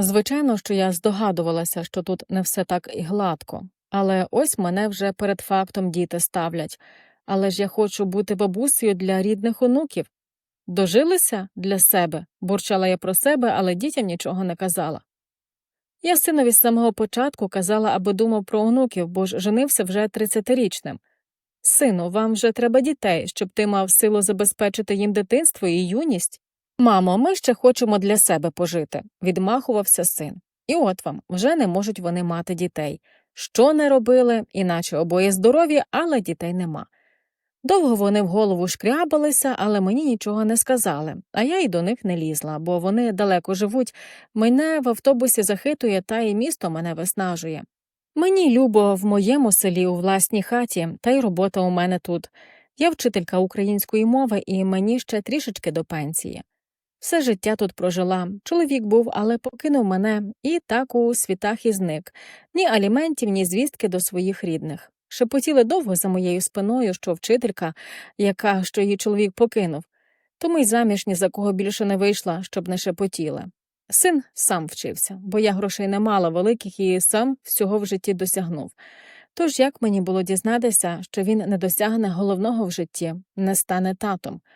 Звичайно, що я здогадувалася, що тут не все так і гладко, але ось мене вже перед фактом діти ставлять. Але ж я хочу бути бабусею для рідних онуків. Дожилися для себе, бурчала я про себе, але дітям нічого не казала. Я синові з самого початку казала, аби думав про онуків, бо ж женився вже тридцятирічним. Сину, вам вже треба дітей, щоб ти мав силу забезпечити їм дитинство і юність. Мамо, ми ще хочемо для себе пожити, відмахувався син. І от вам вже не можуть вони мати дітей. Що не робили, іначе обоє здорові, але дітей нема. Довго вони в голову шкрябалися, але мені нічого не сказали, а я й до них не лізла, бо вони далеко живуть, мене в автобусі захитує, та й місто мене виснажує. Мені любо в моєму селі у власній хаті, та й робота у мене тут. Я вчителька української мови, і мені ще трішечки до пенсії. Все життя тут прожила. Чоловік був, але покинув мене і так у світах і зник ні аліментів, ні звістки до своїх рідних. Шепотіли довго за моєю спиною, що вчителька, яка що її чоловік покинув, тому й заміж ні за кого більше не вийшла, щоб не шепотіли. Син сам вчився, бо я грошей не мала великих і сам всього в житті досягнув. Тож як мені було дізнатися, що він не досягне головного в житті, не стане татом?